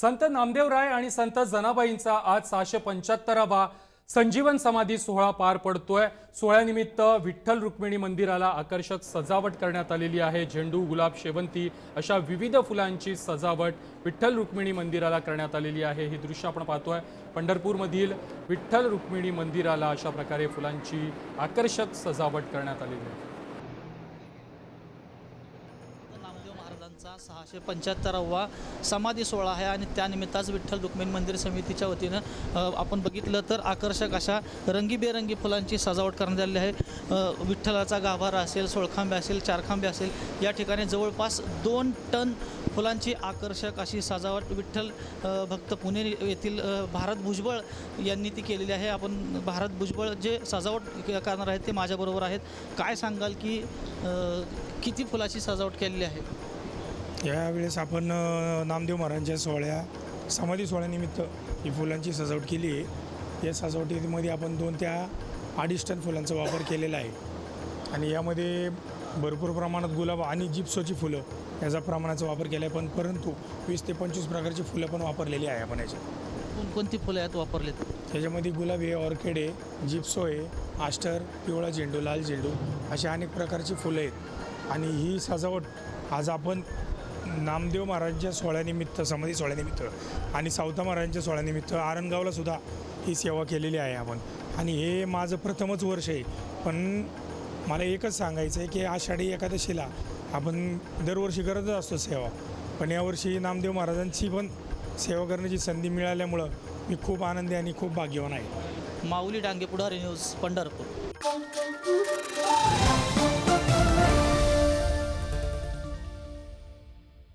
संत नामदेवराय आणि संत जनाबाईंचा आज सहाशे पंच्याहत्तरावा संजीवन समाधी सोहळा पार पडतोय. सोहळ्यानिमित्त विठ्ठल रुक्मिणी मंदिराला आकर्षक सजावट करण्यात आलेली आहे. झेंडू गुलाब शेवंती अशा विविध फुलांची सजावट विठ्ठल रुक्मिणी मंदिराला करण्यात आलेली आहे. ही दृश्य आपण पाहतोय. पंढरपूरमधील विठ्ठल रुक्मिणी मंदिराला अशा प्रकारे फुलांची आकर्षक सजावट करण्यात आलेली आहे. नामदेव महाराजांचा सहाशे पंच्याहत्तरावा समाधी सोहळा आहे आणि त्यानिमित्ताच विठ्ठल रुक्मिणी मंदिर समितीच्या वतीनं आपण बघितलं तर आकर्षक अशा रंगीबेरंगी फुलांची सजावट करण्यात आलेली आहे. विठ्ठलाचा गाभारा असेल सोळखांबे असेल चारखांबे असेल या ठिकाणी जवळपास दोन टन फुलांची आकर्षक अशी सजावट विठ्ठल भक्त पुणे येथील भारत भुजबळ यांनी ती केलेली आहे. आपण भारत भुजबळ जे सजावट करणार आहेत ते माझ्याबरोबर आहेत. काय सांगाल की किती फुलाची सजावट केलेली आहे? यावेळेस आपण नामदेव महाराजांच्या सोहळ्या समाधी सोहळ्यानिमित्त ही फुलांची सजावट केली आहे. या सजावटीमध्ये आपण दोन त्या अडीच टन फुलांचा वापर केलेला आहे. आणि यामध्ये भरपूर प्रमाणात गुलाब आणि जिप्सोची फुलं याचा प्रमाणाचा वापर केला आहे. पण परंतु वीस ते पंचवीस प्रकारची फुलं पण वापरलेली आहे आपण याच्यात. कोणकोणती फुलं यात वापरलेत? त्याच्यामध्ये गुलाब आहे ऑर्किड आहे जिप्सो आहे आस्टर पिवळा झेंडू लाल झेंडू अशा अनेक प्रकारची फुलं आहेत. आणि ही सजावट आज आपण नामदेव महाराजांच्या सोहळ्यानिमित्त समाधी सोहळ्यानिमित्त आणि सावता महाराजांच्या सोहळ्यानिमित्त आरणगावला सुद्धा ही सेवा केलेली आहे आपण. आणि हे माझं प्रथमच वर्ष आहे. पण मला एकच सांगायचं आहे की आषाढी एकादशीला आपण दरवर्षी करतच असतो सेवा. पण यावर्षी नामदेव महाराजांची पण सेवा करण्याची संधी मिळाल्यामुळं मी खूप आनंदी आणि खूप भाग्यवान आहे. माऊली डांगे पुढारी न्यूज पंढरपूर.